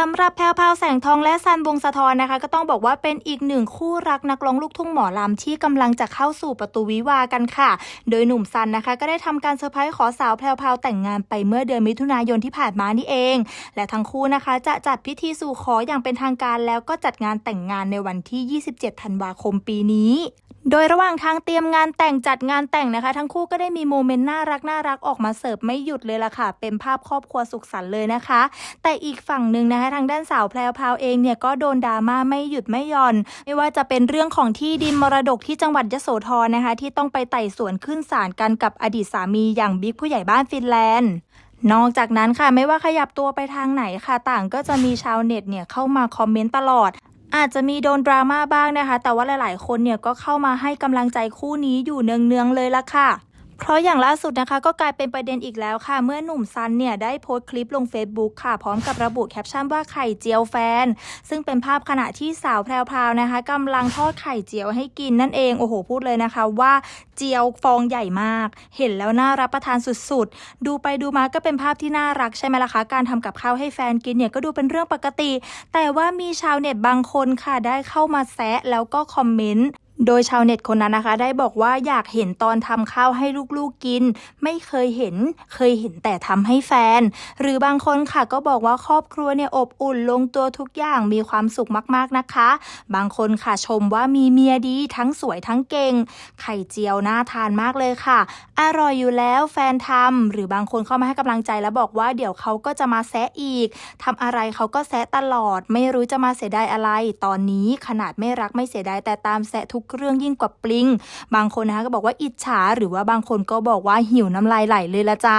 สำหรับแพรวพาวแสงทองและซันวงสะทอนนะคะ ก็ต้องบอกว่าเป็นอีกหนึ่งคู่รักนักร้องลูกทุ่งหมอลำที่กำลังจะเข้าสู่ประตูวิวากันค่ะ โดยหนุ่มซันนะคะ ก็ได้ทำการเซอร์ไพรส์ขอสาวแพรวพาวแต่งงานไปเมื่อเดือนมิถุนายนที่ผ่านมานี่เอง และทั้งคู่นะคะ จะจัดพิธีสู่ขออย่างเป็นทางการแล้วก็จัดงานแต่งงานในวันที่ 27 ธันวาคมปีนี้ โดยระหว่างทางเตรียมงานแต่งจัดงานแต่งนะคะ ทั้งคู่ก็ได้มีโมเมนต์น่ารักน่ารักออกมาเสิร์ฟไม่หยุดเลยล่ะค่ะ เป็นภาพครอบครัวสุขสันต์เลยนะคะ แต่อีกฝั่งหนึ่งนะคะ ทางด้านสาวแพรวพาวเองเนี่ยก็โดนดราม่าไม่หยุดไม่หย่อน ไม่ว่าจะเป็นเรื่องของที่ดินมรดกที่จังหวัดยโสธรนะคะ ที่ต้องไปไต่สวนขึ้นศาลกันกับอดีตสามีอย่างบิ๊กผู้ใหญ่บ้านฟินแลนด์นอกจากนั้นค่ะไม่ว่าขยับตัวไปทางไหนค่ะ ต่างก็จะมีชาวเน็ตเนี่ยเข้ามาคอมเมนต์ตลอด อาจจะมีโดนดราม่าบ้างนะคะ แต่ว่าหลาย ๆ คนเนี่ยก็เข้ามาให้กำลังใจคู่นี้อยู่เนือง ๆ เลยละค่ะ เพราะอย่างล่าสุดนะคะก็กลายเป็นประเด็นอีกแล้วค่ะ เมื่อหนุ่มซันเนี่ยได้โพสต์คลิปลง Facebook ค่ะ พร้อมกับระบุแคปชั่นว่าไข่เจียวแฟน ซึ่งเป็นภาพขณะที่สาวแพรวๆนะคะกำลังทอดไข่เจียวให้กินนั่นเองโอ้โหพูดเลยนะคะว่าเจียวฟองใหญ่มาก เห็นแล้วน่ารับประทานสุดๆ ดูไปดูมาก็เป็นภาพที่น่ารักใช่ไหมล่ะคะการทำกับข้าวให้แฟนกินเนี่ยก็ดูเป็นเรื่องปกติ แต่ว่ามีชาวเน็ตบางคนค่ะได้เข้ามาแซะแล้วก็คอมเมนต์ โดยชาวเน็ตคนนั้นนะคะ ได้บอกว่าอยากเห็นตอนทำข้าวให้ลูกๆกิน ไม่เคยเห็น เคยเห็นแต่ทำให้แฟน หรือบางคนค่ะก็บอกว่าครอบครัวเนี่ยอบอุ่นลงตัวทุกอย่างมีความสุขมากๆนะคะ บางคนค่ะชมว่ามีเมียดีทั้งสวยทั้งเก่ง ไข่เจียวน่าทานมากเลยค่ะ อร่อยอยู่แล้วแฟนทำหรือบางคนเข้ามาให้กำลังใจแล้วบอกว่าเดี๋ยวเขาก็จะมาแซะอีกทำอะไรเขาก็แซะตลอด ไม่รู้จะมาเสียดายอะไร ตอนนี้ขนาดไม่รักไม่เสียดายแต่ตามแซะทุกเรื่องยิ่งกว่าปลิง บางคนนะคะก็บอกว่าอิจฉาหรือว่าบางคนก็บอกว่าหิวน้ำลายไหลเลยละจ้า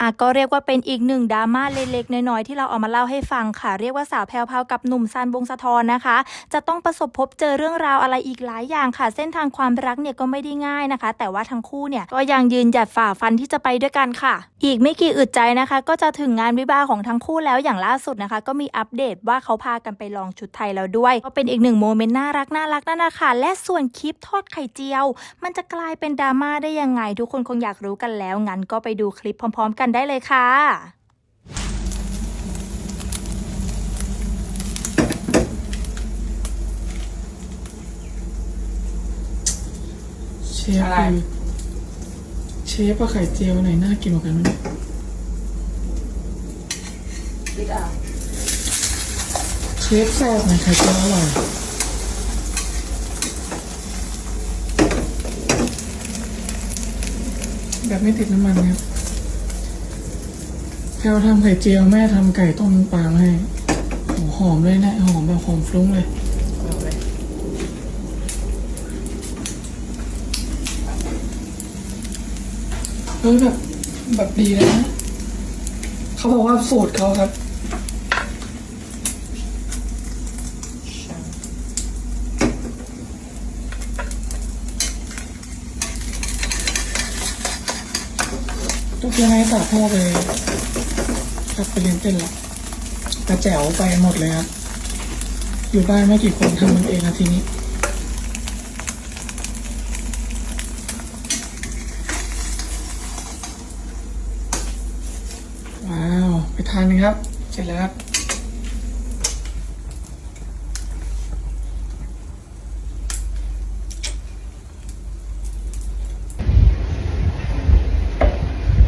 อะก็เรียกว่าเป็นอีกหนึ่งดราม่าเล็กๆน้อยๆที่เราเอามาเล่าให้ฟังค่ะ เรียกว่าสาวแพรวพาวกับหนุ่มซันวงสะทอนนะคะ จะต้องประสบพบเจอเรื่องราวอะไรอีกหลายอย่างค่ะ เส้นทางความรักเนี่ยก็ไม่ได้ง่ายนะคะ แต่ว่าทั้งคู่เนี่ยก็ยังยืนหยัดฝ่าฟันที่จะไปด้วยกันค่ะ อีกไม่กี่อึดใจนะคะ ก็จะถึงงานวิวาห์ของทั้งคู่แล้วอย่างล่าสุดนะคะ ก็มีอัปเดตว่าเขาพากันไปลองชุดไทยแล้วด้วยก็เป็นอีกหนึ่งโมเมนต์น่ารักน่ารักนั่นนะคะและส่วนคลิปทอดไข่เจียว มันจะกลายเป็นดราม่าได้ยังไง ทุกคนคงอยากรู้กันแล้วงั้นก็ไปดูคลิปพร้อม ๆ กันได้เลยค่ะเชฟอะไร คือเชฟกับไข่เจียวไหนน่ากินกว่ากันวะเนี่ยคิดอะเชฟแซ่บไหมไข่เจียวอร่อยแบบไม่ติดน้ำมันครับ แพลวทำไข่เจียวแม่ทำไก่ต้มน้ำปลาให้โอ้หอมเลยนะหอมแบบหอมฟรุ้งเลยเอาเลยเฮ้ยแบบแบบดีเลยนะ เขาบอกว่าสูตรเขาครับทุกยังไงตัดพ่อไป ครับไปเรียนเต้นละกระแจ๋วไปหมดเลยครับ อยู่บ้านไม่กี่คนทำมันเองนะทีนี้ว้าว ไปทานนะครับ เสร็จแล้วครับ